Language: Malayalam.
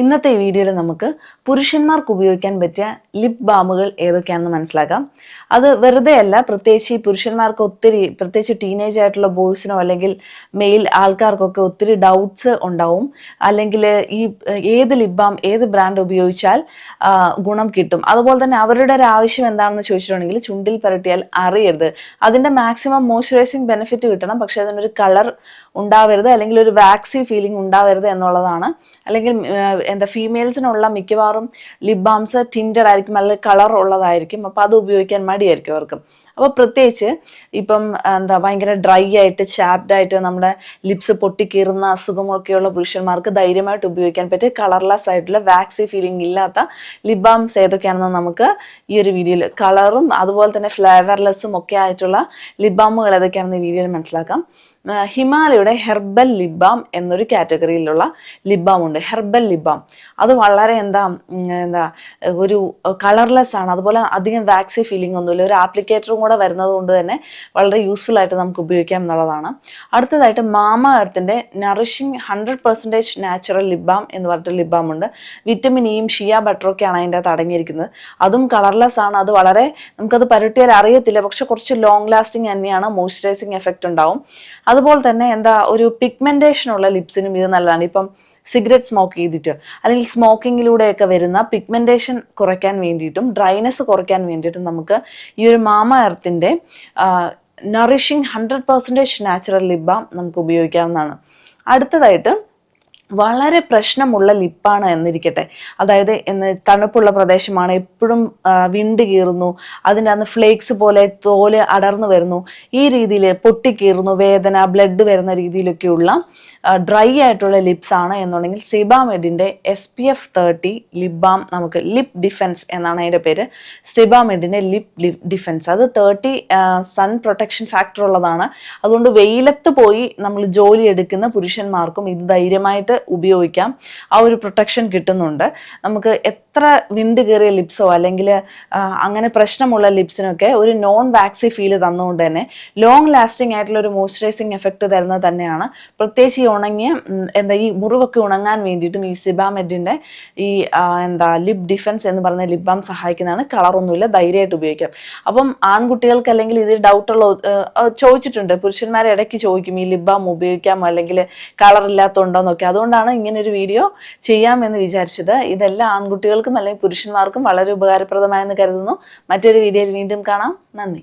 ഇന്നത്തെ വീഡിയോയിൽ നമുക്ക് പുരുഷന്മാർക്ക് ഉപയോഗിക്കാൻ പറ്റിയ ലിപ് ബാമുകൾ ഏതൊക്കെയാണെന്ന് മനസ്സിലാക്കാം. അത് വെറുതെ അല്ല പ്രത്യേകിച്ച് ഈ പുരുഷന്മാർക്ക് ഒത്തിരി പ്രത്യേകിച്ച് ടീനേജ് ആയിട്ടുള്ള ബോയ്സിനോ അല്ലെങ്കിൽ മെയിൽ ആൾക്കാർക്കൊക്കെ ഒത്തിരി ഡൗട്ട്സ് ഉണ്ടാവും. അല്ലെങ്കിൽ ഈ ഏത് ലിപ് ബാം ഏത് ബ്രാൻഡ് ഉപയോഗിച്ചാൽ ഗുണം കിട്ടും. അതുപോലെ തന്നെ അവരുടെ ഒരു ആവശ്യം എന്താണെന്ന് ചോദിച്ചിട്ടുണ്ടെങ്കിൽ ചുണ്ടിൽ പുരട്ടിയാൽ അറിയരുത്. അതിന്റെ മാക്സിമം മോയ്സ്ചറൈസിങ് ബെനിഫിറ്റ് കിട്ടണം. പക്ഷേ അതിനൊരു കളർ ഉണ്ടാവരുത്. അല്ലെങ്കിൽ ഒരു വാക്സി ഫീലിംഗ് ഉണ്ടാവരുത് എന്നുള്ളതാണ്. അല്ലെങ്കിൽ എന്താ ഫീമെയിൽസിനുള്ള മിക്കവാറും ലിപ് ബാംസ് ടിന്റഡ് ആയിരിക്കും അല്ലെങ്കിൽ കളർ ഉള്ളതായിരിക്കും. അപ്പോൾ അത് ഉപയോഗിക്കാൻ മടിയായിരിക്കും അവർക്ക്. അപ്പോൾ പ്രത്യേകിച്ച് ഇപ്പം എന്താ ഭയങ്കര ഡ്രൈ ആയിട്ട് ചാപ്ഡ് ആയിട്ട് നമ്മുടെ ലിപ്സ് പൊട്ടിക്കീറുന്ന അസുഖമൊക്കെയുള്ള പുരുഷന്മാർക്ക് ധൈര്യമായിട്ട് ഉപയോഗിക്കാൻ പറ്റിയ കളർലെസ് ആയിട്ടുള്ള വാക്സി ഫീലിംഗ് ഇല്ലാത്ത ലിപ് ബാംസ് ഏതൊക്കെയാണെന്ന് നമുക്ക് ഈ ഒരു വീഡിയോയിൽ കളറും അതുപോലെ തന്നെ ഫ്ലേവർലെസ്സും ഒക്കെ ആയിട്ടുള്ള ലിപ് ബാമുകൾ ഏതൊക്കെയാണെന്ന് ഈ വീഡിയോയിൽ മനസ്സിലാക്കാം. ഹിമാലയുടെ ഹെർബൽ ലിപ് ബാം എന്നൊരു കാറ്റഗറിയിലുള്ള ലിപ് ബാം ഉണ്ട്. ഹെർബൽ ലിപ് ബാം അത് വളരെ എന്താ എന്താ ഒരു കളർലെസ് ആണ്. അതുപോലെ അധികം വാക്സി ഫീലിംഗ് ഒന്നുമില്ല. ഒരു ആപ്ലിക്കേറ്ററും കൂടെ വരുന്നത് കൊണ്ട് തന്നെ വളരെ യൂസ്ഫുൾ ആയിട്ട് നമുക്ക് ഉപയോഗിക്കാം എന്നുള്ളതാണ്. അടുത്തതായിട്ട് Mama എർത്തിന്റെ nourishing hundred percentage natural lip balm എന്ന് പറഞ്ഞിട്ട് ലിബാം ഉണ്ട് വിറ്റമിൻ ഇയും ഷിയ ബട്ടറൊക്കെയാണ് അതിന്റെ അകത്ത് അടങ്ങിയിരിക്കുന്നത്. അതും കളർലെസ് ആണ്. അത് വളരെ നമുക്കത് പരട്ടിയാൽ അറിയത്തില്ല. പക്ഷെ കുറച്ച് ലോങ് ലാസ്റ്റിംഗ് തന്നെയാണ്. മോയ്സ്ചറൈസിങ് എഫക്റ്റ് ഉണ്ടാവും. അതുപോലെ തന്നെ എന്താ ഒരു പിഗ്മെന്റേഷൻ ഉള്ള ലിപ്സിനും ഇത് നല്ലതാണ്. ഇപ്പം സിഗരറ്റ് സ്മോക്ക് ചെയ്തിട്ട് അല്ലെങ്കിൽ സ്മോക്കിങ്ങിലൂടെയൊക്കെ വരുന്ന പിഗ്മെന്റേഷൻ കുറയ്ക്കാൻ വേണ്ടിയിട്ടും ഡ്രൈനെസ് കുറയ്ക്കാൻ വേണ്ടിയിട്ടും നമുക്ക് ഈ ഒരു മാമ എർത്തിന്റെ നറിഷിങ് ഹൺഡ്രഡ് പെർസെന്റേജ് നാച്ചുറൽ ലിബ നമുക്ക് ഉപയോഗിക്കാവുന്നതാണ്. അടുത്തതായിട്ട് വളരെ പ്രശ്നമുള്ള ലിപ്പാണ് എന്നിരിക്കട്ടെ. അതായത് എന്ന് തണുപ്പുള്ള പ്രദേശമാണ് എപ്പോഴും വിണ്ട് കീറുന്നു അതിന്റെ അന്ന് ഫ്ലേക്സ് പോലെ തോൽ അടർന്നു വരുന്നു. ഈ രീതിയിൽ പൊട്ടിക്കീറുന്നു വേദന ബ്ലഡ് വരുന്ന രീതിയിലൊക്കെയുള്ള ഡ്രൈ ആയിട്ടുള്ള ലിപ്സ് ആണ് എന്നുണ്ടെങ്കിൽ സിബാമെഡിന്റെ S P F thirty lip balm നമുക്ക് ലിപ് ഡിഫെൻസ് എന്നാണ് അതിന്റെ പേര്. സിബാമെഡിന്റെ ലിപ് ഡിഫെൻസ്. അത് തേർട്ടി സൺ പ്രൊട്ടക്ഷൻ ഫാക്ടർ ഉള്ളതാണ്. അതുകൊണ്ട് വെയിലത്ത് പോയി നമ്മൾ ജോലി എടുക്കുന്ന പുരുഷന്മാർക്കും ഇത് ധൈര്യമായിട്ട് ഉപയോഗിക്കാം. ആ ഒരു പ്രൊട്ടക്ഷൻ കിട്ടുന്നുണ്ട്. നമുക്ക് എത്ര വിണ്ട് കയറിയ ലിപ്സോ അല്ലെങ്കിൽ അങ്ങനെ പ്രശ്നമുള്ള ലിപ്സിനൊക്കെ ഒരു നോൺ വാക്സി ഫീൽ തന്നുകൊണ്ട് തന്നെ ലോങ് ലാസ്റ്റിംഗ് ആയിട്ടുള്ള ഒരു മോയ്സ്ചറൈസിങ് എഫക്റ്റ് തരുന്നത് തന്നെയാണ്. പ്രത്യേകിച്ച് ഈ ഉണങ്ങിയ എന്താ ഈ മുറിവൊക്കെ ഉണങ്ങാൻ വേണ്ടിയിട്ടും ഈ സിബാമെഡിന്റെ ഈ എന്താ ലിപ് ഡിഫൻസ് എന്ന് പറഞ്ഞ ലിപ് ബാം സഹായിക്കുന്നതാണ്. കളറൊന്നുമില്ല ധൈര്യമായിട്ട് ഉപയോഗിക്കാം. അപ്പം ആൺകുട്ടികൾക്ക് അല്ലെങ്കിൽ ഇതിൽ ഡൗട്ടുള്ള ചോദിച്ചിട്ടുണ്ട്. പുരുഷന്മാരെ ഇടയ്ക്ക് ചോദിക്കും ഈ ലിപ് ബാം ഉപയോഗിക്കാമോ? അല്ലെങ്കിൽ കളർ ഇല്ലാത്തതുണ്ടോ? എന്നൊക്കെ. അതുകൊണ്ടാണ് ഒരു വീഡിയോ ചെയ്യാമെന്ന് വിചാരിച്ചത്. ഇതെല്ലാം ആൺകുട്ടികൾക്കും അല്ലെങ്കിൽ പുരുഷന്മാർക്കും വളരെ ഉപകാരപ്രദമായെന്ന് കരുതുന്നു. മറ്റൊരു വീഡിയോയിൽ വീണ്ടും കാണാം. നന്ദി.